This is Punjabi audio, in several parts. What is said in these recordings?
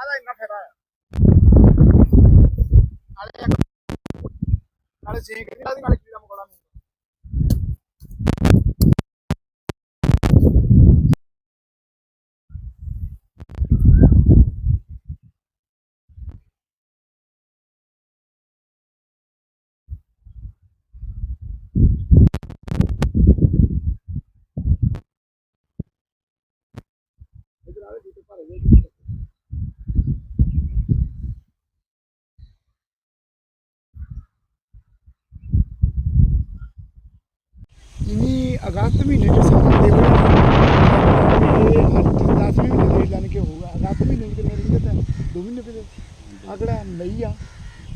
ਇੰਨਾ ਫਾਇਦਾ ਆ। ਨਾਲੇ ਇੱਕ- ਨਾਲੇ ਸੇਕ ਵੀ ਲੱਗਦੀ ਨਾਲੇ ਅਗਸਤ ਮਹੀਨੇ ਚ ਸਾਲ ਦੇ ਵੇਲੇ ਇਹ 10 ਮਹੀਨੇ ਦੇ ਜਾਣ ਕੇ ਹੋਊਗਾ ਅਗਸਤ ਮਹੀਨੇ ਵਿੱਚ ਮੇਰੇ ਕਿਤੇ ਤਾਂ ਦੋ ਮਹੀਨੇ ਕਿਤੇ ਅਗਲਾ ਮਈ ਆ।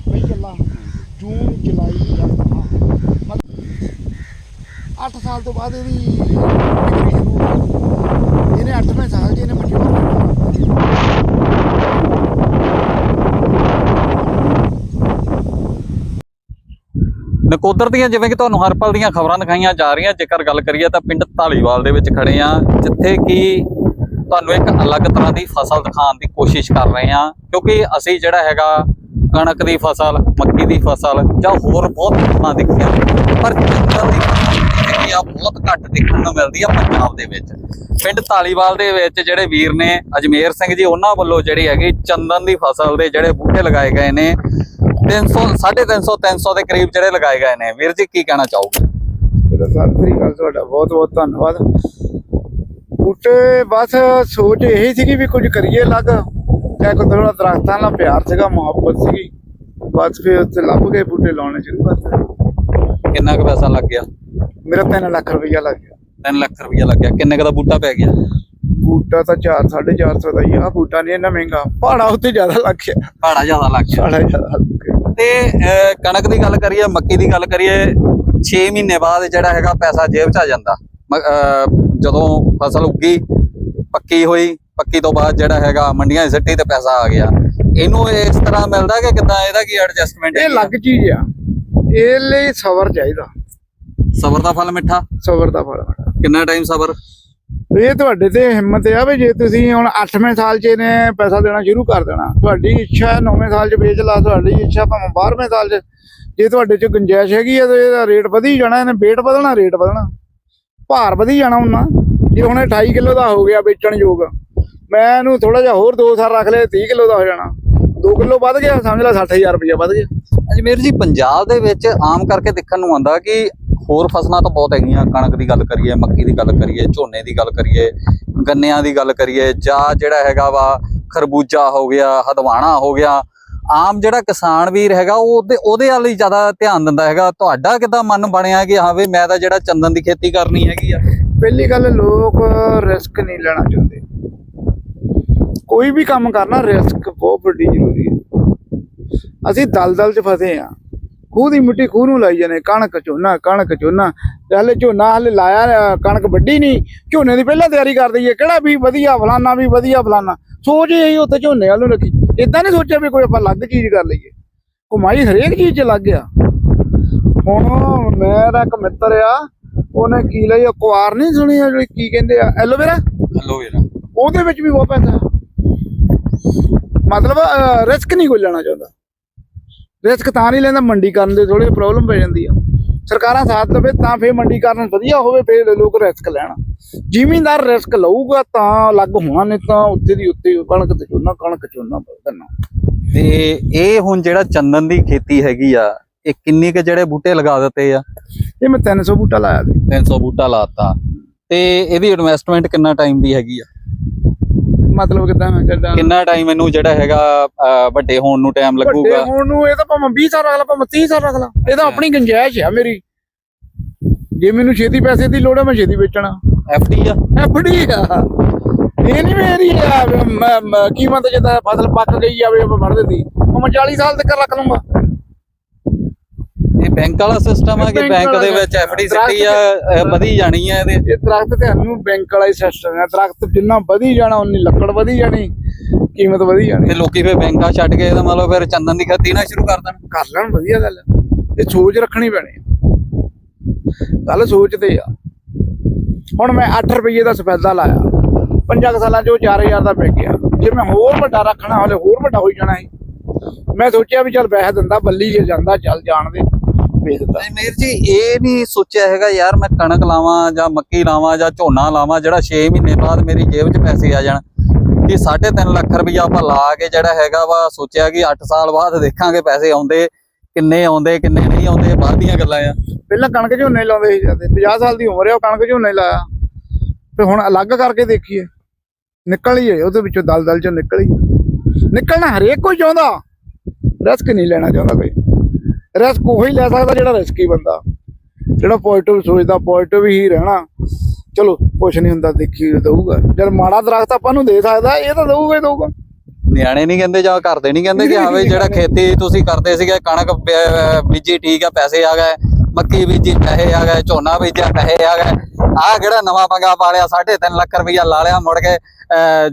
ਮਈ ਚੱਲਾ। ਜੂਨ, ਜੁਲਾਈ, ਅਗਸਤ। ਹਾਂ। 8 ਸਾਲ ਤੋਂ ਬਾਅਦ ਇਹਦੀ ਵਿਕਰੀ ਸ਼ੁਰੂ ਹੋਈ ਇਹਨੇ 8ਵੇਂ ਸਾਲ 'ਚ ਇਹਨੇ ਮੰਡੀ ਨਕੋਦਰ ਦੀਆਂ, ਜਿਵੇਂ ਕਿ ਤੁਹਾਨੂੰ ਹਰ ਪਲ ਦੀਆਂ ਖਬਰਾਂ ਦਿਖਾਈਆਂ ਜਾ ਰਹੀਆਂ, ਜੇਕਰ ਗੱਲ ਕਰੀਏ ਤਾਂ ਪਿੰਡ ਢਾਲੀਵਾਲ ਦੇ ਵਿੱਚ ਖੜੇ ਆ ਜਿੱਥੇ ਕਿ ਤੁਹਾਨੂੰ ਇੱਕ ਅਲੱਗ ਤਰ੍ਹਾਂ ਦੀ ਫਸਲ ਦਿਖਾਉਣ ਦੀ ਕੋਸ਼ਿਸ਼ ਕਰ ਰਹੇ ਆ ਕਿਉਂਕਿ ਅਸੀਂ ਜਿਹੜਾ ਹੈਗਾ ਕਣਕ ਦੀ ਫਸਲ, ਮੱਕੀ ਦੀ ਫਸਲ ਜਾਂ ਹੋਰ ਬਹੁਤ ਫਸਲਾਂ ਦੇਖੀਆਂ ਪਰ ਜੰਗਲ ਦੀ ਫਸਲ ਆ, ਬਹੁਤ ਘੱਟ ਦੇਖਣ ਨੂੰ ਮਿਲਦੀ ਆ ਪੰਜਾਬ ਦੇ ਵਿੱਚ। ਪਿੰਡ ਢਾਲੀਵਾਲ ਦੇ ਵਿੱਚ ਜਿਹੜੇ ਵੀਰ ਨੇ, ਅਜਮੇਰ ਸਿੰਘ ਜੀ, ਉਹਨਾਂ ਵੱਲੋਂ ਜਿਹੜੀ ਹੈਗੀ ਚੰਦਨ ਦੀ ਫਸਲ ਦੇ ਜਿਹੜੇ ਬੂਟੇ ਲਗਾਏ ਗਏ ਨੇ 300 350 300 ਦੇ ਕਰੀਬ ਜਿਹੜੇ ਲਗਾਏ ਗਏ ਨੇ। ਵੀਰ ਜੀ ਕੀ ਕਹਿਣਾ ਚਾਹੋਗੇ? ਚਲੋ ਸਤਿ ਸ੍ਰੀ ਅਕਾਲ ਤੁਹਾਡਾ। ਬਹੁਤ ਬਹੁਤ ਧੰਨਵਾਦ। ਬੂਟੇ ਬਸ ਸੋਚ ਇਹੀ ਸੀਗੀ ਵੀ ਕੁਝ ਕਰੀਏ ਅਲੱਗ। ਕਿਆ ਕੋ ਥੋੜਾ ਦਰਖਤਾਂ ਨਾਲ ਪਿਆਰ ਸੀਗਾ ਮੁਹੱਬਤ ਸੀਗੀ। ਬਸ ਫਿਰ ਉੱਥੇ ਲੱਭ ਗਏ ਬੂਟੇ ਲਾਉਣੇ ਸ਼ੁਰੂ ਕਰਤੇ ਕਿੰਨਾ ਕੁ ਪੈਸਾ ਲੱਗ ਗਿਆ? ਮੇਰਾ 3 ਲੱਖ ਰੁਪਈਆ ਲੱਗ ਗਿਆ। 3 ਲੱਖ ਰੁਪਇਆ ਲੱਗਿਆ ਕਿੰਨੇ ਕੁ ਦਾ ਬੂਟਾ ਪੈ ਗਿਆ? ਬੂਟਾ ਤਾਂ 4 450 ਦਾ ਹੀ ਆ। ਬੂਟਾ ਨਹੀਂ ਇੰਨਾ ਮਹਿੰਗਾ। ਪਹਾੜਾ ਉੱਤੇ ਜ਼ਿਆਦਾ ਲੱਗ ਗਿਆ। ਜ਼ਿਆਦਾ ਲੱਗ ਗਿਆ। ਪਹਾੜਾ ਜ਼ਿਆਦਾ ਲੱਗ ਗਿਆ। ਤੇ ਕਣਕ ਦੀ ਗੱਲ ਕਰੀਏ ਮੱਕੀ ਦੀ ਗੱਲ ਕਰੀਏ 6 ਮਹੀਨੇ ਬਾਅਦ ਜਿਹੜਾ ਹੈਗਾ ਪੈਸਾ ਜੇਬ 'ਚ ਆ ਜਾਂਦਾ। ਜਦੋਂ ਫਸਲ ਉੱਗੀ ਪੱਕੀ ਹੋਈ ਪੱਕੀ ਤੋਂ ਬਾਅਦ ਜਿਹੜਾ ਹੈਗਾ ਮੰਡੀਆਂ 'ਚ ਸਿੱਟੀ ਤੇ ਪੈਸਾ ਆ ਗਿਆ। ਇਹਨੂੰ ਇਸ ਤਰ੍ਹਾਂ ਮਿਲਦਾ ਕਿ ਕਿਦਾਂ ਇਹਦਾ ਕੀ ਐਡਜਸਟਮੈਂਟ ਇਹ ਅਲੱਗ ਚੀਜ਼ ਆ। ਇਹ ਲਈ ਸਬਰ ਚਾਹੀਦਾ। ਸਬਰ ਦਾ ਫਲ ਮਿੱਠਾ? ਸਬਰ ਦਾ ਫਲ ਕਿੰਨਾ ਟਾਈਮ ਸਬਰ? ਇਹ ਤੁਹਾਡੇ ਤੇ ਹਿੰਮਤ ਆ ਵੀ ਜੇ ਤੁਸੀਂ ਹੁਣ 8ਵੇਂ ਸਾਲ 'ਚ ਇਹਨੇ ਪੈਸਾ ਦੇਣਾ ਸ਼ੁਰੂ ਕਰ ਦੇਣਾ, ਤੁਹਾਡੀ ਇੱਛਾ 9ਵੇਂ ਸਾਲ 'ਚ ਵੇਚ ਲਾ, ਤੁਹਾਡੀ ਇੱਛਾ ਭਾਵੇਂ 12ਵੇਂ ਸਾਲ 'ਚ, ਜੇ ਤੁਹਾਡੇ 'ਚ ਗੁੰਜਾਇਸ਼ ਹੈਗੀ ਆ ਤੇ ਇਹਦਾ ਰੇਟ ਵਧੀ ਜਾਣਾ, ਇਹਨੇ ਵੇਟ ਵਧਣਾ ਰੇਟ ਵਧਣਾ। ਭਾਰ ਵਧੀ ਜਾਣਾ ਉਹਨਾਂ ਜੇ ਹੁਣ ਇਹ 28 ਕਿਲੋ ਦਾ ਹੋ ਗਿਆ ਵੇਚਣ ਯੋਗ, ਮੈਂ ਇਹਨੂੰ ਥੋੜਾ ਜਿਹਾ ਹੋਰ 2 ਸਾਲ ਰੱਖ ਲਿਆ 30 ਕਿਲੋ ਦਾ ਹੋ ਜਾਣਾ। 2 ਕਿਲੋ ਵੱਧ ਗਿਆ, ਸਮਝ ਲੈ 60000 ਰੁਪਇਆ ਵੱਧ ਗਿਆ। ਅਜਮੇਰ ਜੀ ਪੰਜਾਬ ਦੇ ਵਿੱਚ ਆਮ ਕਰਕੇ ਦੇਖਣ ਨੂੰ ਆਉਂਦਾ ਕਿ ਹੋਰ ਫਸਲਾਂ ਤਾਂ ਬਹੁਤ ਹੈਗੀਆਂ, ਕਣਕ ਦੀ ਗੱਲ ਕਰੀਏ, ਮੱਕੀ ਦੀ ਗੱਲ ਕਰੀਏ, ਝੋਨੇ ਦੀ ਗੱਲ ਕਰੀਏ, ਗੰਨਿਆਂ ਦੀ ਗੱਲ ਕਰੀਏ, ਜਾਂ ਜਿਹੜਾ ਹੈਗਾ ਵਾ ਖਰਬੂਜਾ ਹੋ ਗਿਆ, ਹਦਵਾਣਾ ਹੋ ਗਿਆ, ਆਮ ਜਿਹੜਾ ਕਿਸਾਨ ਵੀਰ ਹੈਗਾ, ਉਹ ਉਹਦੇ ਉਹਦੇ ਵੱਲ ਹੀ ਜ਼ਿਆਦਾ ਧਿਆਨ ਦਿੰਦਾ ਹੈਗਾ। ਤੁਹਾਡਾ ਕਿਦਾਂ ਮਨ ਬਣਿਆ ਕਿ ਹਾਂ ਵੀ ਮੈਂ ਤਾਂ ਜਿਹੜਾ ਚੰਦਨ ਦੀ ਖੇਤੀ ਕਰਨੀ ਹੈਗੀ ਆ? ਪਹਿਲੀ ਗੱਲ, ਲੋਕ ਰਿਸਕ ਨਹੀਂ ਲੈਣਾ ਚਾਹੁੰਦੇ। ਕੋਈ ਵੀ ਕੰਮ ਕਰਨਾ, ਰਿਸਕ ਬਹੁਤ ਵੱਡੀ ਜ਼ਰੂਰੀ ਹੈ। ਅਸੀਂ ਦਲਦਲ 'ਚ ਫਸੇ ਆ ਖੂਹ ਦੀ ਮਿੱਟੀ ਖੂਹ ਨੂੰ ਲਾਈ ਜਾਂਦੇ ਕਣਕ ਝੋਨਾ ਕਣਕ ਝੋਨਾ। ਤੇ ਹਲੇ ਝੋਨਾ ਹਲੇ ਲਾਇਆ ਕਣਕ ਵੱਢੀ ਨਹੀਂ। ਝੋਨੇ ਦੀ ਪਹਿਲਾਂ ਤਿਆਰੀ ਕਰ ਦਈਏ ਕਿਹੜਾ ਵੀ ਵਧੀਆ ਫਲਾਨਾ ਵੀ ਵਧੀਆ ਫਲਾਨਾ। ਸੋਚ ਇਹੀ ਉੱਤੇ ਝੋਨੇ ਵੱਲ ਰੱਖੀ ਇਦਾਂ ਨਹੀਂ ਸੋਚਿਆ ਵੀ ਕੋਈ ਆਪਾਂ ਅਲੱਗ ਚੀਜ਼ ਕਰ ਲਈਏ। ਕਮਾਈ ਹਰੇਕ ਚੀਜ਼ 'ਚ ਲੱਗ ਗਿਆ। ਹੁਣ ਮੇਰਾ ਇੱਕ ਮਿੱਤਰ ਆ ਉਹਨੇ ਕੀ ਲਈ ਕੁਆਰ ਨਹੀਂ ਸੁਣੀ ਆ ਜਿਹੜੀ ਕੀ ਕਹਿੰਦੇ ਆ ਐਲੋਵੇਰਾ ਹਲੋ ਵੀਰ। ਉਹਦੇ ਵਿੱਚ ਵੀ ਬਹੁਤ ਪੈਸਾ। ਮਤਲਬ ਰਿਸਕ ਨਹੀਂ ਕੋਈ ਲੈਣਾ ਚਾਹੁੰਦਾ। ਰਿਸਕ ਤਾਂ ਨਹੀਂ ਲੈਂਦਾ ਮੰਡੀ ਕਰਨ ਦੇ ਥੋੜੀ ਪ੍ਰੋਬਲਮ ਪੈ ਜਾਂਦੀ ਆ। ਸਰਕਾਰਾਂ ਸਾਥ ਦੇਵੇ ਤਾਂ ਫੇਰ ਮੰਡੀ ਕਰਨ ਵਧੀਆ ਹੋਵੇ ਫੇਰ ਲੋਕ ਰਿਸਕ ਲੈਣ। ਜ਼ਿਮੀਂਦਾਰ ਰਿਸਕ ਲਊਗਾ ਤਾਂ ਅਲੱਗ ਹੋਣਾ ਨਹੀਂ ਤਾਂ ਉੱਤੇ ਦੀ ਉੱਤੇ ਕਣਕ ਤੇ ਝੋਨਾ ਕਣਕ ਝੋਨਾ ਕਰਨਾ ਤੇ ਇਹ ਹੁਣ ਜਿਹੜਾ ਚੰਦਨ ਦੀ ਖੇਤੀ ਹੈਗੀ ਆ ਇਹ ਕਿੰਨੇ ਕੁ ਜਿਹੜੇ ਬੂਟੇ ਲਗਾ ਦਿੱਤੇ ਆ? ਇਹ ਮੈਂ 300 ਬੂਟਾ ਲਾਇਆ ਸੀ। 300 ਬੂਟਾ ਲਾਤਾ। ਤੇ ਇਹਦੀ ਇਨਵੈਸਟਮੈਂਟ ਕਿੰਨਾ ਟਾਈਮ ਦੀ ਹੈਗੀ ਆ? ਮਤਲਬ ਕਿਦਾਂ ਕਿਦਾਂ ਕਿੰਨਾ ਟਾਈਮ ਇਹਨੂੰ ਜਿਹੜਾ ਹੈਗਾ ਅਹ, ਵੱਡੇ ਹੋਣ ਨੂੰ ਟਾਈਮ ਵੱਡੇ ਲੱਗੂਗਾ? ਹੋਣ ਨੂੰ ਇਹ ਤਾਂ ਭਾਵੇਂ 20 ਸਾਲ ਰੱਖ ਲਾ ਭਾਵੇਂ 30 ਸਾਲ ਰੱਖ ਲਾ ਇਹ ਤਾਂ ਆਪਣੀ ਗੁੰਜਾਇਸ਼ ਆ ਮੇਰੀ। ਜੇ ਮੈਨੂੰ ਛੇਤੀ ਪੈਸੇ ਦੀ ਲੋੜ ਹੈ ਮੈਂ ਛੇਤੀ ਵੇਚਣਾ। ਐਫਡੀ ਆ? ਬੜੀ ਆ। ਇਹ ਨਹੀਂ ਮੇਰੀ ਆ ਵੀ ਮੈਂ- ਮੈਂ ਕੀਮਤ ਜਦੋਂ ਫਸਲ ਪੱਕ ਗਈ ਜਾਵੇ ਮੈਂ ਵੜ ਦਿੰਦੀ ਉਹ ਮੈਂ 40 ਸਾਲ ਤੱਕ ਰੱਖ ਲੂੰਗਾ ਬੈਂਕ ਵਾਲਾ ਸਿਸਟਮ ਆ ਕਿ ਬੈਂਕ ਦੇ ਵਿੱਚ ਐਫਡੀ ਸਿੱਟੀ ਆ ਵਧੀ ਜਾਣੀ ਆ ਇਹਦੇ। ਇਹ ਦਰਖਤ ਤੇ ਸਾਨੂੰ ਬੈਂਕ ਵਾਲਾ ਹੀ ਸਿਸਟਮ ਹੈ ਦਰਖਤ ਜਿੰਨਾ ਵਧੀ ਜਾਣਾ ਉਨੀ ਲੱਕੜ ਵਧੀ ਜਾਣੀ ਕੀਮਤ ਵਧੀ ਜਾਣੀ। ਤੇ ਲੋਕੀ ਫੇ ਬੈਂਕਾਂ ਛੱਡ ਕੇ ਇਹਦਾ ਮਤਲਬ ਫਿਰ ਚੰਦਨ ਦੀ ਖੇਤੀ ਨਾ ਸ਼ੁਰੂ ਕਰ ਦੇਣ। ਕਰ ਲੈਣ ਵਧੀਆ ਗੱਲ। ਇਹ ਸੋਚ ਰੱਖਣੀ ਪੈਣੀ। ਗੱਲ ਸੋਚਦੇ ਆ। ਹੁਣ ਮੈਂ 8 ਰੁਪਏ ਦਾ ਸਫੈਦਾ ਲਾਇਆ। ਪੰਜਾਂ ਕੁ ਸਾਲਾਂ ਚ ਉਹ 4000 ਦਾ ਵਿਕ ਗਿਆ। ਜੇ ਮੈਂ ਹੋਰ ਵੱਡਾ ਰੱਖਣਾ ਹਲੇ ਹੋਰ ਵੱਡਾ ਹੋਈ ਜਾਣਾ ਸੀ। ਮੈਂ ਸੋਚਿਆ ਵੀ ਚੱਲ ਪੈਸੇ ਦਿੰਦਾ ਬੱਲੀ ਜੇ ਜਾਂਦਾ ਚੱਲ ਜਾਣ ਦੇ। ਵੇਚ ਦਿੱਤਾ। ਨਹੀਂ ਮੇਰ ਜੀ ਇਹ ਨਹੀਂ ਸੋਚਿਆ ਹੈਗਾ ਯਾਰ ਮੈਂ ਕਣਕ ਲਾਵਾਂ ਜਾਂ ਮੱਕੀ ਲਾਵਾਂ ਜਾਂ ਝੋਨਾ ਲਾਵਾਂ ਜਿਹੜਾ 6 ਮਹੀਨੇ ਬਾਅਦ ਮੇਰੀ ਜੇਬ 'ਚ ਪੈਸੇ ਆ ਜਾਣ ਕਿ 3.5 ਲੱਖ ਰੁਪਈਆ ਆਪਾਂ ਲਾ ਕੇ ਜਿਹੜਾ ਹੈਗਾ ਵਾ ਸੋਚਿਆ ਕਿ 8 ਸਾਲ ਬਾਅਦ ਦੇਖਾਂਗੇ ਪੈਸੇ ਆਉਂਦੇ ਕਿੰਨੇ ਆਉਂਦੇ ਕਿੰਨੇ ਨਹੀਂ ਆਉਂਦੇ ਬਾਅਦ ਦੀਆਂ ਗੱਲਾਂ ਆ। ਪਹਿਲਾਂ ਕਣਕ ਝੋਨੇ ਲਾਉਂਦੇ ਸੀ ਜਾਂਦੇ 50 ਸਾਲ ਦੀ ਉਮਰ ਹੈ ਉਹ ਕਣਕ ਝੋਨੇ ਲਾਇਆ। ਤੇ ਹੁਣ ਅਲੱਗ ਕਰਕੇ ਦੇਖੀਏ ਨਿਕਲ ਹੀ ਉਹਦੇ ਵਿੱਚੋਂ ਦਲ ਦਲ ਚੋਂ ਨਿਕਲ ਹੈ। ਨਿਕਲਣਾ ਹਰੇਕ ਕੋਈ ਚਾਹੁੰਦਾ ਰਿਸਕ ਨਹੀਂ ਲੈਣਾ ਚਾਹੁੰਦਾ ਕੋਈ। ਰਿਸਕ ਉਹੀ ਲੈ ਸਕਦਾ ਜਿਹੜਾ ਰਿਸਕੀ ਬੰਦਾ। ਜਿਹੜਾ ਪੋਜ਼ਿਟਿਵ ਸੋਚਦਾ ਪੋਜ਼ਿਟਿਵ ਹੀ ਰਹਿਣਾ। ਚਲੋ ਕੁਛ ਨਹੀਂ ਹੁੰਦਾ ਦੇਖੀ ਦਊਗਾ। ਜਦ ਮਾੜਾ ਦਰਖਤ ਆਪਾਂ ਨੂੰ ਦੇ ਸਕਦਾ ਇਹ ਤਾਂ ਦਊਗਾ ਹੀ ਦਊਗਾ। ਨਿਆਣੇ ਨਹੀਂ ਕਹਿੰਦੇ ਜਾਂ ਘਰ ਦੇ ਨਹੀਂ ਕਹਿੰਦੇ ਕਿ ਹਾਂ ਵੀ ਜਿਹੜਾ ਖੇਤੀ ਤੁਸੀਂ ਕਰਦੇ ਸੀਗੇ ਕਣਕ ਬੀਜੀ ਠੀਕ ਆ ਪੈਸੇ ਆ ਗਏ। ਮੱਕੀ ਬੀਜੀ ਪੈਸੇ ਆ ਗਏ ਝੋਨਾ ਬੀਜਿਆ ਪੈਸੇ ਆ ਗਏ। ਆਹ ਕਿਹੜਾ ਨਵਾਂ ਪੰਗਾ ਪਾ ਲਿਆ 3.5 ਲੱਖ ਰੁਪਈਆ ਲਾ ਲਿਆ ਮੁੜ ਕੇ।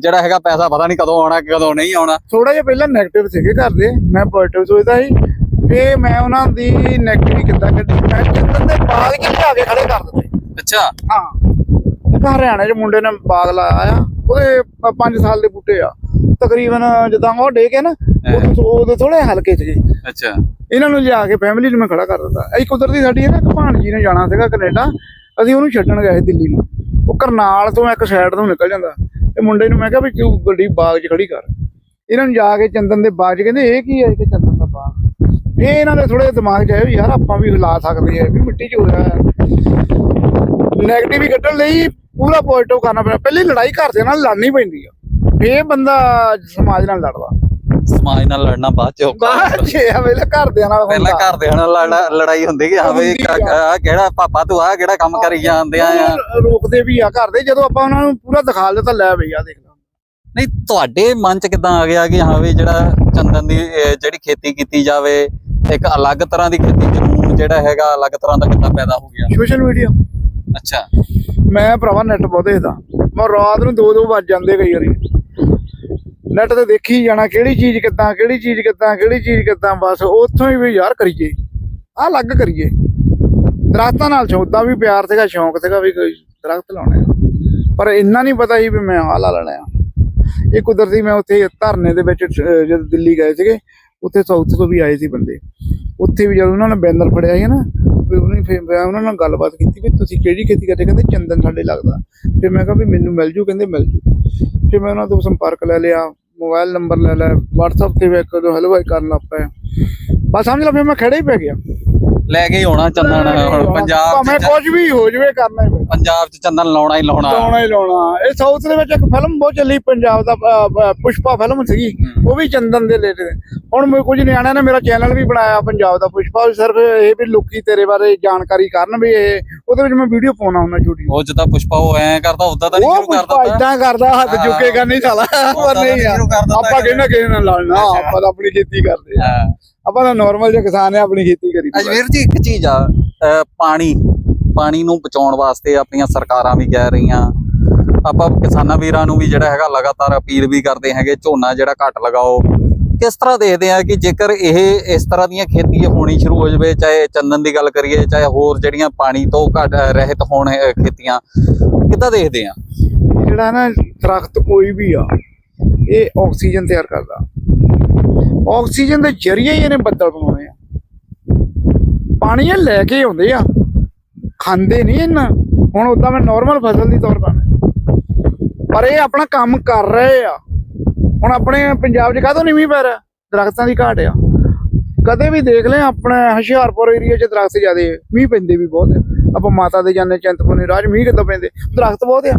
ਜਿਹੜਾ ਹੈਗਾ ਪੈਸਾ ਪਤਾ ਨਹੀਂ ਕਦੋਂ ਆਉਣਾ ਕਦੋਂ ਨਹੀਂ ਆਉਣਾ। ਥੋੜਾ ਜਿਹਾ ਪਹਿਲਾਂ 네ਗੇਟਿਵ ਸੀਗੇ ਘਰ ਦੇ ਮੈਂ ਪੋਜ਼ਿਟਿਵ ਸੋਚਦਾ ਸੀ ਤੇ ਮੈਂ ਉਹਨਾਂ ਦੀ 네ਗੇਟਿਵ ਕਿੱਦਾਂ ਕੱਢੀ? ਮੈਂ ਚੰਦਨ ਦੇ ਬਾਗ ਚ ਲਿਆ ਕੇ ਖੜੇ ਕਰ ਦਿੱਤੇ। ਅੱਛਾ। ਹਾਂ। ਇੱਕ ਹਰਿਆਣੇ ਚ ਮੁੰਡੇ ਨੇ ਬਾਗ ਲਾਇਆ ਆ। ਉਹਦੇ 5 ਸਾਲ ਦੇ ਬੂਟੇ ਆ। ਤਕਰੀਬਨ ਜਿੱਦਾਂ ਉਹ ਡੇ ਕੇ ਨਾ ਉਹ- ਉਹਦੇ ਥੋੜੇ ਹਲਕੇ ਗਏ। ਅੱਛਾ। ਇਹਨਾਂ ਨੂੰ ਲਿਆ ਕੇ ਫੈਮਿਲੀ ਨੂੰ ਮੈਂ ਖੜਾ ਕਰ ਦਿੱਤਾ। ਇਹ ਕੁਦਰਤੀ ਸਾਡੀ ਹੈ ਨਾ ਇੱਕ ਭਾਣਜੀ ਨੇ ਜਾਣਾ ਸੀਗਾ ਕੈਨੇਡਾ। ਅਸੀਂ ਉਹਨੂੰ ਛੱਡਣ ਗਏ ਸੀ ਦਿੱਲੀ ਨੂੰ। ਉਹ ਕਰਨਾਲ ਤੋਂ ਇੱਕ ਸਾਈਡ ਤੋਂ ਨਿਕਲ ਜਾਂਦਾ। ਇਹ ਮੁੰਡੇ ਨੂੰ ਮੈਂ ਕਿਹਾ ਵੀ ਤੂੰ ਗੱਡੀ ਬਾਗ 'ਚ ਖੜੀ ਕਰ। ਇਹਨਾਂ ਨੂੰ ਜਾ ਕੇ ਚੰਦਨ ਦੇ ਬਾਗ 'ਚ ਕਹਿੰਦੇ ਇਹ ਕੀ ਹੈ? ਕਿ ਚੰਦਨ ਦਾ ਇਹ ਇਹਨਾਂ ਦੇ ਥੋੜੇ ਦਿਮਾਗ 'ਚ ਆਇਆ ਵੀ ਯਾਰ ਆਪਾਂ ਵੀ ਹਿਲਾ ਸਕਦੇ ਆ ਵੀ ਮਿੱਟੀ 'ਚ ਹੋਇਆ ਨੈਗੇਟਿਵ ਹੀ ਕੱਢਣ ਲਈ ਪੂਰਾ ਪੋਜ਼ਿਟਿਵ ਕਰਨਾ ਪੈਂਦਾ ਪਹਿਲੀ ਲੜਾਈ ਘਰ ਦੇ ਨਾਲ ਲੜਨੀ ਪੈਂਦੀ ਆ ਫੇਰ ਬੰਦਾ ਸਮਾਜ ਨਾਲ ਲੜਦਾ ਸਮਾਜ ਨਾਲ ਲੜਨਾ ਬਾਅਦ ਚ ਔਖਾ। ਬਾਅਦ 'ਚ ਇਹ ਵੇਲੇ ਘਰਦਿਆਂ ਨਾਲ ਪਹਿਲਾਂ। ਘਰਦਿਆਂ ਨਾਲ ਲੜਾ- ਲੜਾਈ ਹੁੰਦੀ ਕਿ ਹਾਂ ਵੀ ਆ। ਕਿਹੜਾ ਪਾਪਾ ਤੂੰ ਆ ਕਿਹੜਾ ਕੰਮ ਕਰੀ ਜਾਂਦੇ ਆ ਰੋਕਦੇ ਵੀ ਆ ਘਰ ਦੇ ਜਦੋਂ ਆਪਾਂ ਉਹਨਾਂ ਨੂੰ ਪੂਰਾ ਦਿਖਾ ਦਿੱਤਾ ਲੈ ਬਈ ਆ ਦੇਖ ਲਾ ਨਹੀਂ ਤੁਹਾਡੇ ਮਨ ਚ ਕਿਦਾਂ ਆ ਗਿਆ ਕਿ ਹਾਂ ਵੀ ਜਿਹੜਾ ਚੰਦਨ ਦੀ ਜਿਹੜੀ ਖੇਤੀ ਕੀਤੀ ਜਾਵੇ ਇੱਕ ਅਲੱਗ ਤਰ੍ਹਾਂ ਦੀ ਖੇਤੀ ਜਨੂਨ ਜਿਹੜਾ ਹੈਗਾ ਅਲੱਗ ਤਰ੍ਹਾਂ ਦਾ ਕਿੱਦਾਂ ਪੈਦਾ ਹੋ ਗਿਆ? ਸੋਸ਼ਲ ਮੀਡੀਆ ਅੱਛਾ। ਮੈਂ ਭਰਾਵਾ ਨੈਟ ਬਹੁਤ ਦੇਖਦਾ। ਮੈਂ ਰਾਤ ਨੂੰ 2-2 ਵੱਜ ਜਾਂਦੇ ਕਈ ਵਾਰੀ। ਨੈਟ ਤੇ ਦੇਖੀ ਜਾਣਾ ਕਿਹੜੀ ਚੀਜ਼ ਕਿੱਦਾਂ ਕਿਹੜੀ ਚੀਜ਼ ਕਿੱਦਾਂ ਕਿਹੜੀ ਚੀਜ਼ ਕਿੱਦਾਂ ਬਸ ਉੱਥੋਂ ਹੀ ਵੀ ਯਾਰ ਕਰੀਏ। ਆਹ ਅਲੱਗ ਕਰੀਏ। ਦਰਖਤਾਂ ਨਾਲ ਸ਼ੌਦਾ ਵੀ ਪਿਆਰ ਸੀਗਾ ਸ਼ੌਂਕ ਸੀਗਾ ਵੀ ਕੋਈ ਦਰਖਤ ਲਾਉਣੇ ਆ। ਪਰ ਇੰਨਾ ਨਹੀਂ ਪਤਾ ਸੀ ਵੀ ਮੈਂ ਆਹ ਲਾ ਲੈਣਾ ਆ। ਇਹ ਕੁਦਰਤੀ ਮੈਂ ਉੱਥੇ ਧਰਨੇ ਦੇ ਵਿੱਚ ਜਦੋਂ ਦਿੱਲੀ ਗਏ ਸੀਗੇ ਉੱਥੇ ਸਾਊਥ ਤੋਂ ਵੀ ਆਏ ਸੀ ਬੰਦੇ। ਉੱਥੇ ਵੀ ਜਦੋਂ ਉਹਨਾਂ ਨੇ ਬੈਨਰ ਫੜਿਆ ਸੀ ਨਾ, ਵੀ ਉਹਨੇ ਫਿਰ ਮੈਂ ਉਹਨਾਂ ਨਾਲ ਗੱਲਬਾਤ ਕੀਤੀ ਵੀ ਤੁਸੀਂ ਕਿਹੜੀ ਖੇਤੀ ਕਰਦੇ? ਕਹਿੰਦੇ ਚੰਦਨ ਸਾਡੇ ਲੱਗਦਾ। ਫਿਰ ਮੈਂ ਕਿਹਾ ਵੀ ਮੈਨੂੰ ਮਿਲ ਜੂ, ਕਹਿੰਦੇ ਮਿਲ ਜੂ। ਫਿਰ ਮੈਂ ਉਹਨਾਂ ਤੋਂ ਸੰਪਰਕ ਲੈ ਲਿਆ, ਮੋਬਾਈਲ ਨੰਬਰ ਲੈ ਲਿਆ, WhatsApp ਤੇ ਵੀ ਇੱਕ ਦੋ ਹਲਵਾਈ ਕਰਨ ਲੱਗ ਪਏ। ਬਸ ਸਮਝ ਲਓ ਫਿਰ ਮੈਂ ਖੜੇ ਹੀ ਪੈ ਗਿਆ। ਲੈ ਕੇ ਹੀ ਆਉਣਾ ਚੰਦਨ ਹੁਣ ਪੰਜਾਬ ਭਾਵੇਂ ਕੁਝ ਵੀ ਹੋ ਜਵੇ ਕਰਨਾ ਹੀ ਪੰਜਾਬ ਚ ਚੰਦਨ ਲਾਉਣਾ ਹੀ ਲਾਉਣਾ। ਲਾਉਣਾ ਹੀ ਲਾਉਣਾ। ਇਹ ਸਾਊਥ ਦੇ ਵਿੱਚ ਇੱਕ ਫਿਲਮ ਬਹੁਤ ਚੱਲੀ ਪੰਜਾਬ ਦਾ ਪੁਸ਼ਪਾ ਫਿਲਮ ਸੀਗੀ। ਉਹ ਵੀ ਚੰਦਨ ਦੇ ਰਿਲੇਟਡ ਹੁਣ ਮੈਂ ਕੁਝ ਨਿਆਣਿਆਂ ਨੇ ਮੇਰਾ ਚੈਨਲ ਵੀ ਬਣਾਇਆ ਪੰਜਾਬ ਦਾ ਪੁਸ਼ਪਾ। ਸਿਰਫ ਇਹ ਵੀ ਲੋਕੀ ਤੇਰੇ ਬਾਰੇ ਜਾਣਕਾਰੀ ਕਰਨ ਵੀ ਇਹ ਉਹਦੇ ਵਿੱਚ ਮੈਂ ਵੀਡੀਓ ਪਾਉਣਾ ਹੁੰਦਾ ਛੋਟੀ ਉਹ ਜਿੱਦਾਂ ਪੁਸ਼ਪਾ ਉਹ ਐ ਕਰਦਾ ਉਦਾਂ ਤਾਂ ਨਹੀਂ ਉਹ ਸ਼ੁਰੂ ਕਰ ਪੁਸ਼ਪਾ ਦਿੱਤਾ। ਇਦਾਂ ਕਰਦਾ ਹੱਥ ਹਾਂ। ਚੁੱਕੇਗਾ ਨਹੀਂ ਸਾਲਾ ਪਰ ਨਹੀਂ ਆਪਾਂ ਕਿਹਨਾਂ ਕਿਸੇ ਨਾਲ ਲੜਨਾ ਆਪਾਂ ਤਾਂ ਆਪਣੀ ਖੇਤੀ ਕਰਦੇ ਆ। ਹਾਂ। ਆਪਾਂ ਤਾਂ ਨਾਰਮਲ ਜਿਹਾ ਕਿਸਾਨ ਆ ਆਪਣੀ ਖੇਤੀ ਕਰੀ ਅਜਮੇਰ ਜੀ ਇੱਕ ਚੀਜ਼ ਆ ਪਾਣੀ ਪਾਣੀ ਨੂੰ ਬਚਾਉਣ ਵਾਸਤੇ ਆਪਣੀਆਂ ਸਰਕਾਰਾਂ ਵੀ ਕਹਿ ਰਹੀਆਂ। ਆਪਾਂ ਕਿਸਾਨਾਂ ਵੀਰਾਂ ਨੂੰ ਵੀ ਜਿਹੜਾ ਹੈਗਾ ਲਗਾਤਾਰ ਅਪੀਲ ਵੀ ਕਰਦੇ ਹੈਗੇ ਝੋਨਾ ਜਿਹੜਾ ਘੱਟ ਲਗਾਓ। ਕਿਸ ਤਰ੍ਹਾਂ ਦੇਖਦੇ ਆ ਕਿ ਜੇਕਰ ਇਹ ਇਸ ਤਰ੍ਹਾਂ ਦੀਆਂ ਖੇਤੀ ਹੋਣੀ ਸ਼ੁਰੂ ਹੋ ਜਾਵੇ ਚਾਹੇ ਚੰਦਨ ਦੀ ਗੱਲ ਕਰੀਏ ਚਾਹੇ ਹੋਰ ਜਿਹੜੀਆਂ ਪਾਣੀ ਤੋਂ ਘੱਟ ਰਹਿਤ ਹੋਣ ਖੇਤੀਆਂ ਕਿੱਦਾਂ ਦੇਖਦੇ ਆ? ਜਿਹੜਾ ਨਾ ਦਰਖਤ ਕੋਈ ਵੀ ਆ ਇਹ ਆਕਸੀਜਨ ਤਿਆਰ ਕਰਦਾ। ਆਕਸੀਜਨ ਦੇ ਜ਼ਰੀਏ ਹੀ ਇਹਨੇ ਬੱਦਲ ਬਣਾਉਣੇ ਆ। ਪਾਣੀ ਇਹ ਲੈ ਕੇ ਆਉਂਦੇ ਆ। ਖਾਂਦੇ ਨਹੀਂ ਇਹਨਾਂ। ਹੁਣ ਉਦਾਂ ਮੈਂ ਨਾਰਮਲ ਫਸਲ ਦੀ ਤੌਰ ਪਰ ਪਰ ਇਹ ਆਪਣਾ ਕੰਮ ਕਰ ਰਹੇ ਆ। ਹੁਣ ਆਪਣੇ ਪੰਜਾਬ 'ਚ ਕਾਹਦੋਂ ਨਹੀਂ ਮੀਂਹ ਪੈ ਰਿਹਾ? ਦਰਖਤਾਂ ਦੀ ਘਾਟ ਆ। ਕਦੇ ਵੀ ਦੇਖ ਲੈ ਆਪਣੇ ਹੁਸ਼ਿਆਰਪੁਰ ਏਰੀਆ 'ਚ ਦਰਖਤ ਜ਼ਿਆਦੇ ਮੀਂਹ ਪੈਂਦੇ ਵੀ ਬਹੁਤ ਆ। ਆਪਾਂ ਮਾਤਾ ਦੇ ਜਾਂਦੇ ਚਿੰਤਪੁਰਨੀ ਰਾਜ, ਮੀਂਹ ਕਿੱਦਾਂ ਪੈਂਦੇ? ਦਰਖਤ ਬਹੁਤ ਆ।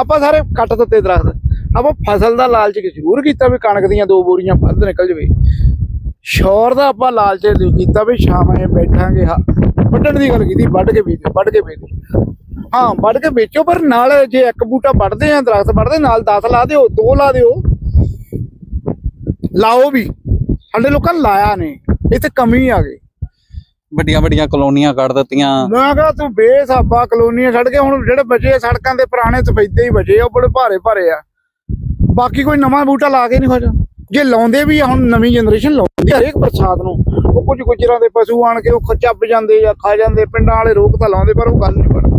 ਆਪਾਂ ਸਾਰੇ ਕੱਟ ਦਿੱਤੇ ਦਰਖਤ। ਆਪਾਂ ਫਸਲ ਦਾ ਲਾਲਚ ਜ਼ਰੂਰ ਕੀਤਾ ਵੀ ਕਣਕ ਦੀਆਂ ਦੋ ਬੋਰੀਆਂ ਵੱਧ ਨਿਕਲ ਜਵੇ। ਸ਼ੌਰ ਦਾ ਆਪਾਂ ਲਾਲਚ ਨਹੀਂ ਕੀਤਾ ਵੀ ਸ਼ਾਮਾਂ ਬੈਠਾਂਗੇ ਵੱਢਣ ਦੀ ਗੱਲ ਕੀਤੀ ਵੱਢ ਕੇ ਵੇਚੋ ਵੱਢ ਕੇ ਵੇਚੋ। ਹਾਂ ਵੱਢ ਕੇ ਵੇਚੋ ਪਰ ਨਾਲ ਜੇ ਇੱਕ ਬੂਟਾ ਵੱਢਦੇ ਆ ਦਰਖਤ ਵੱਢਦੇ ਨਾਲ 10 ਲਾ ਦਿਓ ਦੋ ਲਾ ਦਿਓ। ਲਾਓ ਵੀ ਸਾਡੇ ਲੋਕਾਂ ਨੇ ਲਾਇਆ ਨਹੀਂ ਇੱਥੇ ਕਮੀ ਆ ਗਈ। ਵੱਡੀਆਂ ਵੱਡੀਆਂ ਕਲੋਨੀਆਂ ਕੱਢ ਦਿੱਤੀਆਂ। ਮੈਂ ਕਿਹਾ ਤੂੰ ਬੇਸਾਬਾ ਕਲੋਨੀਆਂ ਛੱਡ ਕੇ ਹੁਣ ਜਿਹੜੇ ਬਚੇ ਸੜਕਾਂ ਦੇ ਪੁਰਾਣੇ ਸਫੈਦੇ ਹੀ ਬਚੇ ਆ ਉਹ ਬੜੇ ਭਾਰੇ ਭਾਰੇ ਆ। ਬਾਕੀ ਕੋਈ ਨਵਾਂ ਬੂਟਾ ਲਾ ਕੇ ਨਹੀਂ ਖੋਜ ਜੇ ਲਾਉਂਦੇ ਵੀ ਹੁਣ ਨਵੀਂ ਜਨਰੇਸ਼ਨ ਲਾਉਂਦੀ ਹਰੇਕ ਬਰਸਾਤ ਨੂੰ। ਉਹ ਕੁਝ ਗੁਜਰਾਂ ਦੇ ਪਸ਼ੂ ਆਣ ਕੇ ਉਹ ਚੱਬ ਜਾਂਦੇ ਜਾਂ ਖਾ ਜਾਂਦੇ ਪਿੰਡਾਂ ਵਾਲੇ ਰੋਕ ਤਾਂ ਲਾਉਂਦੇ ਪਰ ਉਹ ਗੱਲ ਨਹੀਂ ਬਣਦੀ।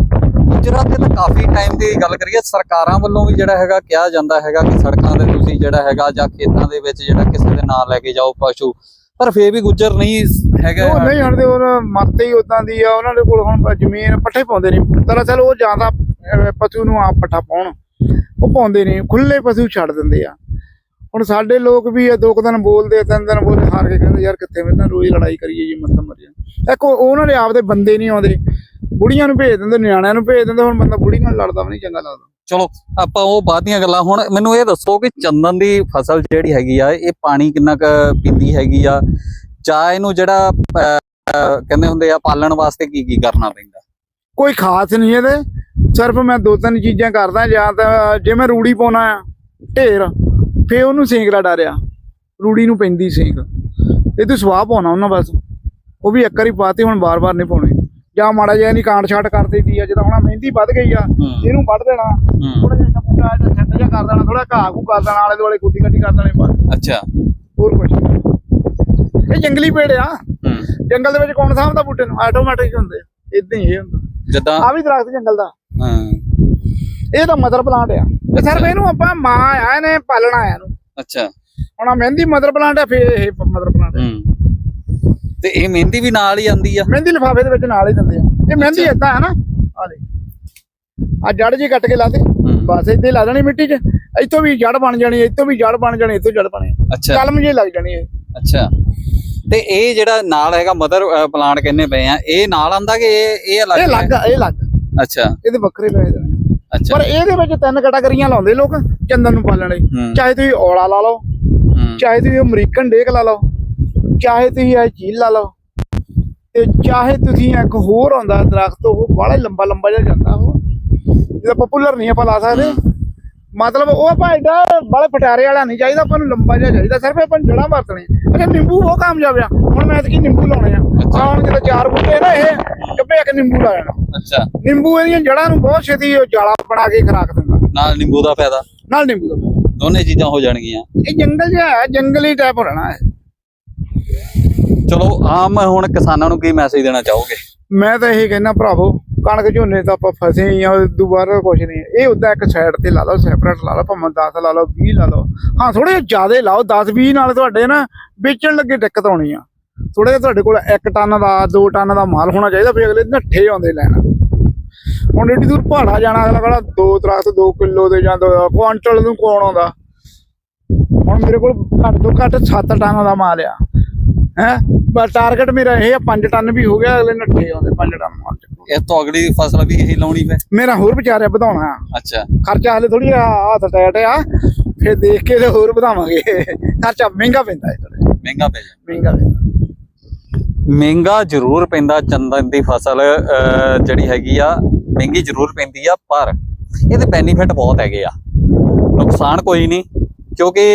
ਗੁਜਰਾਤ ਤੇ ਤਾਂ ਕਾਫੀ ਟਾਈਮ ਦੀ ਗੱਲ ਕਰੀਏ ਸਰਕਾਰਾਂ ਵੱਲੋਂ ਵੀ ਜਿਹੜਾ ਹੈਗਾ ਕਿਹਾ ਜਾਂਦਾ ਹੈਗਾ ਕਿ ਸੜਕਾਂ ਤੇ ਤੁਸੀਂ ਜਿਹੜਾ ਹੈਗਾ ਜਾਂ ਖੇਤਾਂ ਦੇ ਵਿੱਚ ਜਿਹੜਾ ਕਿਸੇ ਦੇ ਨਾਂ ਲੈ ਕੇ ਜਾਓ ਪਸ਼ੂ ਪਰ ਫੇਰ ਵੀ ਗੁੱਜਰ ਨਹੀਂ ਹੈਗਾ। ਉਹ ਨਹੀਂ ਹਟਦੇ ਉਹ ਮੱਤ ਹੀ ਉਦਾਂ ਦੀ ਆ ਉਹਨਾਂ ਦੇ ਕੋਲ ਹੁਣ ਜ਼ਮੀਨ ਪੱਠੇ ਪਾਉਂਦੇ ਨਹੀਂ ਦਰਅਸਲ ਉਹ ਜ਼ਿਆਦਾ ਅਹ, ਪਸ਼ੂ ਨੂੰ ਆਪ ਪੱਠਾ ਪਾਉਣ। ਉਹ ਪਾਉਂਦੇ ਨਹੀਂ ਖੁੱਲੇ ਪਸ਼ੂ ਛੱਡ ਦਿੰਦੇ ਆ। ਹੁਣ ਸਾਡੇ ਲੋਕ ਵੀ ਆ ਦੋ ਕੁ ਦਿਨ ਬੋਲਦੇ ਤਿੰਨ ਦਿਨ ਬੋਲਦੇ ਹਾਰ ਕੇ ਕਹਿੰਦੇ ਯਾਰ ਕਿੱਥੇ ਮੈਂ ਤਾਂ ਰੋਜ਼ ਲੜਾਈ ਕਰੀਏ ਜੀ ਮੱਤ ਮਰੀਏ। ਇੱਕ ਉਹਨਾਂ ਦੇ ਆਪਦੇ ਬੰਦੇ ਨਹੀਂ ਆਉਂਦੇ। ਬੁੜੀਆਂ ਨੂੰ ਭੇਜ ਦਿੰਦੇ ਨਿਆਣਿਆਂ ਨੂੰ ਭੇਜ ਦਿੰਦੇ ਹੁਣ ਬੰਦਾ ਬੁੜੀ ਨਾਲ ਲੜਦਾ ਵੀ ਨਹੀਂ ਚੰਗਾ ਲੱਗਦਾ। ਚਲੋ ਆਪਾਂ ਉਹ ਬਾਅਦ ਦੀਆਂ ਗੱਲਾਂ ਹੁਣ ਮੈਨੂੰ ਇਹ ਦੱਸੋ ਕਿ ਚੰਦਨ ਦੀ ਫਸਲ ਜਿਹੜੀ ਹੈਗੀ ਆ ਇਹ ਪਾਣੀ ਕਿੰਨਾ ਕੁ ਪੀਂਦੀ ਹੈਗੀ ਆ? ਜਾਂ ਇਹਨੂੰ ਜਿਹੜਾ ਅਹ, ਕਹਿੰਦੇ ਹੁੰਦੇ ਆ ਪਾਲਣ ਵਾਸਤੇ ਕੀ ਕੀ ਕਰਨਾ ਪੈਂਦਾ? ਕੋਈ ਖਾਸ ਨਹੀਂ ਇਹਦੇ। ਸਿਰਫ ਮੈਂ ਦੋ ਤਿੰਨ ਚੀਜ਼ਾਂ ਕਰਦਾ ਜਾਂ ਤਾਂ ਜੇ ਮੈਂ ਰੂੜੀ ਪਾਉਣਾ ਆ ਢੇਰ ਫੇ ਉਹਨੂੰ ਸੇਂਕੜਾ ਡਾਰਿਆ ਰੂੜੀ ਨੂੰ ਪੈਂਦੀ ਸੇਂਕ। ਇਹ ਤੂੰ ਸਵਾਹ ਪਾਉਣਾ ਉਹਨਾਂ ਬਸ। ਉਹ ਵੀ ਇੱਕ ਵਾਰੀ ਪਾਤੀ ਹੁਣ ਬਾਰ-ਬਾਰ ਨਹੀਂ ਪਾਉਣੀ। ਜਾਂ ਮਾੜਾ ਜਿਹਾ ਨਹੀਂ ਕਾਂਟ ਛਾਟ ਕਰ ਦਿੱਤੀ ਆ ਜਦੋਂ ਹੁਣ ਮਹਿੰਦੀ ਵੱਧ ਗਈ ਆ ਇਹਨੂੰ ਵੱਢ ਦੇਣਾ। ਹੂੰ। ਥੋੜਾ ਜਿਹਾ ਬੂਟਾ ਜਿਹਾ ਸੈੱਟ ਜਿਹਾ ਕਰ ਦੇਣਾ ਥੋੜਾ ਘਾਹ ਘੂ ਕਰ ਦੇਣਾ ਆਲੇ ਦੁਆਲੇ ਗੁੱਡੀ ਗੱਡੀ ਕਰ ਦੇਣੀ ਬਸ। ਅੱਛਾ। ਹੋਰ ਕੁਝ ਇਹ ਜੰਗਲੀ ਪੇੜ ਆ। ਹੂੰ। ਜੰਗਲ ਦੇ ਵਿੱਚ ਕੌਣ ਸਾਂਭਦਾ ਬੂਟੇ ਨੂੰ? ਆਟੋਮੈਟਿਕ ਹੁੰਦੇ ਇਦਾਂ ਹੀ ਇਹ ਹੁੰਦਾ। ਜਿੱਦਾਂ ਆ ਵੀ ਦਰਖਤ ਜੰਗਲ ਦਾ। ਹਾਂ। ਇਹ ਤਾਂ ਮਦਰ ਪਲਾਂਟ ਆ। ਤੇ ਸਰ ਇਹਨੂੰ ਆਪਾਂ ਮਾਂ ਆ ਇਹਨੇ ਪਾਲਣਾ ਆ ਇਹਨੂੰ। ਅੱਛਾ। ਹੁਣ ਆਹ ਮਹਿੰਦੀ ਮਦਰ ਪਲਾਂਟ ਆ ਫੇਰ ਇਹ ਮਦਰ ਪਲਾਂਟ ਹੂੰ। ਤੇ ਇਹ ਮਹਿੰਦੀ ਵੀ ਨਾਲ ਹੀ ਆਂਦੀ ਆ? ਮਹਿੰਦੀ ਲਿਫਾਫੇ ਦੇ ਵਿੱਚ ਨਾਲ ਹੀ ਦਿੰਦੇ ਆ। ਇਹ ਮਹਿੰਦੀ ਏਦਾਂ ਹੈ ਨਾ। ਆ ਲੈ ਆ ਜੜ ਜੀ ਕੱਟ ਕੇ ਲਾ ਦੇ। ਬਸ ਇੱਥੇ ਲਾ ਦੇਣੀ ਮਿੱਟੀ 'ਚ। ਇੱਥੋਂ ਵੀ ਜੜ ਬਣ ਜਾਣੀ ਇੱਥੋਂ ਵੀ ਜੜ ਬਣ ਜਾਣੀ ਇੱਥੋਂ ਜੜ ਬਣੇ। ਅੱਛਾ। ਕਲਮ ਜੇ ਲੱਗ ਜਾਣੀ ਇਹ। ਅੱਛਾ। ਤੇ ਇਹ ਜਿਹੜਾ ਨਾਲ ਹੈਗਾ ਮਦਰ ਪਲਾਂਟ ਕਹਿੰਦੇ ਪਏ ਆ ਇਹ ਨਾਲ ਆਂਦਾ ਕਿ ਇਹ ਇਹ ਅਲੱਗ ਇਹ ਲੱਗ ਇਹ ਲੱਗ ਅੱਛਾ। ਇਹਦੇ ਵੱਖਰੇ ਪੈਸੇ ਦੇਣੇ। ਅੱਛਾ। ਪਰ ਇਹਦੇ ਵਿੱਚ ਤਿੰਨ ਕੈਟਾਗਰੀਆਂ ਲਾਉਂਦੇ ਲੋਕ ਚੰਦਨ ਨੂੰ ਪਾਲਣ ਲਈ। ਹੂੰ। ਚਾਹੇ ਤੁਸੀਂ ਔਲਾ ਲਾ ਲਓ ਚਾਹੇ ਤੁਸੀਂ ਅਮਰੀਕਨ ਡੇਕ ਲਾ ਲਓ ਚਾਹੇ ਤੁਸੀਂ ਇਹ ਚੀਲ ਲਾ ਲਓ ਤੇ ਚਾਹੇ ਤੁਸੀਂ ਇੱਕ ਹੋਰ ਆਉਂਦਾ ਦਰਖਤ ਉਹ ਬੜਾ ਲੰਬਾ ਲੰਬਾ ਜਿਹਾ ਜਾਂਦਾ ਉਹ। ਜਿਹਦਾ ਪਪੂਲਰ ਨਹੀਂ ਆਪਾਂ ਲਾ ਸਕਦੇ। ਮਤਲਬ ਉਹ ਆਪਾਂ ਐਡਾ ਬੜੇ ਪਟਾਰੇ ਵਾਲਾ ਨਹੀਂ ਚਾਹੀਦਾ ਆਪਾਂ ਨੂੰ ਲੰਬਾ ਜਿਹਾ ਚਾਹੀਦਾ। ਸਿਰਫ ਆਪਾਂ ਨੂੰ ਜੜ੍ਹਾਂ ਵਰਤਣੀ ਅੱਛਾ ਨਿੰਬੂ ਉਹ ਕਾਮਯਾਬ ਆ। ਹੁਣ ਮੈਂ ਤਾਂ ਕੀ ਨਿੰਬੂ ਲਾਉਣੇ ਆ। ਆਉਣ ਜਦੋਂ ਚਾਰ ਬੂਟੇ ਨਾ ਇਹ ਕੱਪੇ ਇੱਕ ਨਿੰਬੂ ਲਾ ਜਾਣਾ ਅੱਛਾ। ਨਿੰਬੂ ਇਹਦੀਆਂ ਜੜ੍ਹਾਂ ਨੂੰ ਬਹੁਤ ਛੇਤੀ ਉਹ ਜਾਲਾ ਬਣਾ ਕੇ ਖਰਾਕ ਦਿੰਦਾ। ਨਾਲ ਨਿੰਬੂ ਦਾ ਫਾਇਦਾ? ਨਾਲ ਨਿੰਬੂ ਦਾ ਦੋਨੇ ਚੀਜ਼ਾਂ ਹੋ ਜਾਣਗੀਆਂ। ਇਹ ਜੰਗਲ ਜਿਹਾ ਹੈ ਜੰਗਲੀ ਟਾਈਪ ਹੋਣਾ ਹੈ। ਚਲੋ ਆਮ ਹੁਣ ਕਿਸਾਨਾਂ ਨੂੰ ਕੀ ਮੈਸੇਜ ਦੇਣਾ ਚਾਹੋਗੇ? ਮੈਂ ਤਾਂ ਇਹ ਕਹਿੰਦਾ ਭਰਾਵੋ ਕਣਕ ਝੋਨੇ ਤਾਂ ਆਪਾਂ ਫਸੇ ਹੀ ਆ ਦੁਬਾਰਾ ਕੁਝ ਨਹੀਂ। ਇਹ ਉਦਾਂ ਇੱਕ ਸਾਈਡ ਤੇ ਲਾ ਲਓ ਸੈਪਰੇਟ ਲਾ ਲਓ, ਭਾਵੇਂ 10 ਲਾ ਲਓ 20 ਲਾ ਲਓ। ਹਾਂ ਥੋੜੇ ਜ਼ਿਆਦਾ ਲਾਓ 10 20 ਨਾਲ ਤੁਹਾਡੇ ਨਾ ਵੇਚਣ ਲੱਗੇ ਦਿੱਕਤ ਆਉਣੀ ਆ। ਥੋੜੇ ਜਿਹਾ ਤੁਹਾਡੇ ਕੋਲ 1 ਟਨ ਦਾ 2 ਟਨ ਦਾ ਮਾਲ ਹੋਣਾ ਚਾਹੀਦਾ, ਵੀ ਅਗਲੇ ਨੱਠੇ ਆਉਂਦੇ ਲੈਣ। ਹੁਣ ਏਡੀ ਦੂਰ ਪਹਾੜਾ ਜਾਣਾ, ਅਗਲਾ ਕਹਿੰਦਾ ਦੋ ਦਰਖਤ 2 ਕਿਲੋ ਦੇ ਜਾਂ ਦੋ, ਕੁਆਂਟਲ ਨੂੰ ਕੌਣ ਆਉਂਦਾ? ਹੁਣ ਮੇਰੇ ਕੋਲ ਘੱਟ ਤੋਂ ਘੱਟ 7 ਟਨ ਦਾ ਮਾਲ ਆ। ਹੈ? ਟਾਰਗੇਟ ਮੇਰਾ ਇਹ ਆ 5 ਟਨ ਵੀ ਹੋ ਗਿਆ ਅਗਲੇ ਨੱਠੇ ਆਉਂਦੇ 5 ਟਨ ਮਾਲ ਇਹ ਤੋਂ ਅਗਲੀ ਫਸਲ ਵੀ ਇਹੀ ਲਾਉਣੀ ਪੈ ਮੇਰਾ ਹੋਰ ਵਿਚਾਰਿਆ ਵਧਾਉਣਾ। ਅੱਛਾ। ਖਰਚਾ ਹਲੇ ਥੋੜੀ ਹੱਥ ਟੈਟ ਆ। ਫਿਰ ਦੇਖ ਕੇ ਤੇ ਹੋਰ ਵਧਾਵਾਂਗੇ। ਖਰਚਾ ਮਹਿੰਗਾ ਪੈਂਦਾ ਹੈ ਮਹਿੰਗਾ ਪੈ ਜਾਂਦਾ। ਮਹਿੰਗਾ ਪੈਂਦਾ। ਮਹਿੰਗਾ ਜ਼ਰੂਰ ਪੈਂਦਾ ਚੰਦਨ ਦੀ ਫਸਲ ਜਿਹੜੀ ਹੈਗੀ ਆ ਮਹਿੰਗੀ ਜ਼ਰੂਰ ਪੈਂਦੀ ਆ ਪਰ ਇਹਦੇ ਬੈਨੀਫਿਟ ਬਹੁਤ ਹੈਗੇ ਆ। ਨੁਕਸਾਨ ਕੋਈ ਨਹੀਂ ਕਿਉਂਕਿ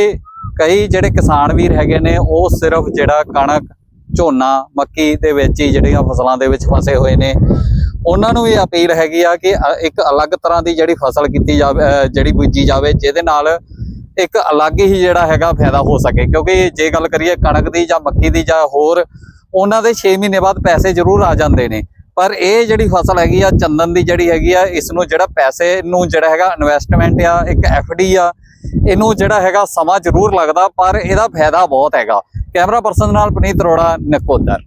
ਕਈ ਜਿਹੜੇ ਕਿਸਾਨ ਵੀਰ ਹੈਗੇ ਨੇ, ਉਹ ਸਿਰਫ ਜਿਹੜਾ ਕਣਕ, ਝੋਨਾ, ਮੱਕੀ ਦੇ ਵਿੱਚ ਹੀ ਜਿਹੜੀਆਂ ਫਸਲਾਂ ਦੇ ਵਿੱਚ ਫਸੇ ਹੋਏ ਨੇ। ਉਹਨਾਂ ਨੂੰ ਵੀ ਅਪੀਲ ਹੈਗੀ ਆ ਕਿ ਇੱਕ ਅਲੱਗ ਤਰ੍ਹਾਂ ਦੀ ਜਿਹੜੀ ਫਸਲ ਕੀਤੀ ਜਾਵੇ ਜਿਹੜੀ ਬੀਜੀ ਜਾਵੇ, ਜਿਹਦੇ ਨਾਲ ਇੱਕ ਅਲੱਗ ਹੀ ਜਿਹੜਾ ਹੈਗਾ ਫਾਇਦਾ ਹੋ ਸਕੇ। ਕਿਉਂਕਿ ਜੇ ਗੱਲ ਕਰੀਏ ਕਣਕ ਦੀ ਜਾਂ ਮੱਕੀ ਦੀ ਜਾਂ ਹੋਰ, ਉਹਨਾਂ ਦੇ 6 ਮਹੀਨੇ ਬਾਅਦ ਪੈਸੇ ਜ਼ਰੂਰ ਆ ਜਾਂਦੇ ਨੇ। ਪਰ ਇਹ ਜਿਹੜੀ ਫਸਲ ਹੈਗੀ ਆ, ਚੰਦਨ ਦੀ ਜਿਹੜੀ ਹੈਗੀ ਆ, ਇਸ ਨੂੰ ਜਿਹੜਾ ਪੈਸੇ ਨੂੰ ਜਿਹੜਾ ਹੈਗਾ ਇਨਵੈਸਟਮੈਂਟ ਆ, ਇੱਕ ਡੀ ਆ ਇਹਨੂੰ ਜਿਹੜਾ ਹੈਗਾ ਸਮਾਂ ਜ਼ਰੂਰ ਲੱਗਦਾ, ਪਰ ਇਹਦਾ ਫਾਇਦਾ ਬਹੁਤ ਹੈਗਾ। ਕੈਮਰਾ ਪਰਸਨ ਨਾਲ ਪਨੀਤ ਅਰੋੜਾ, ਨਕੋਦਰ।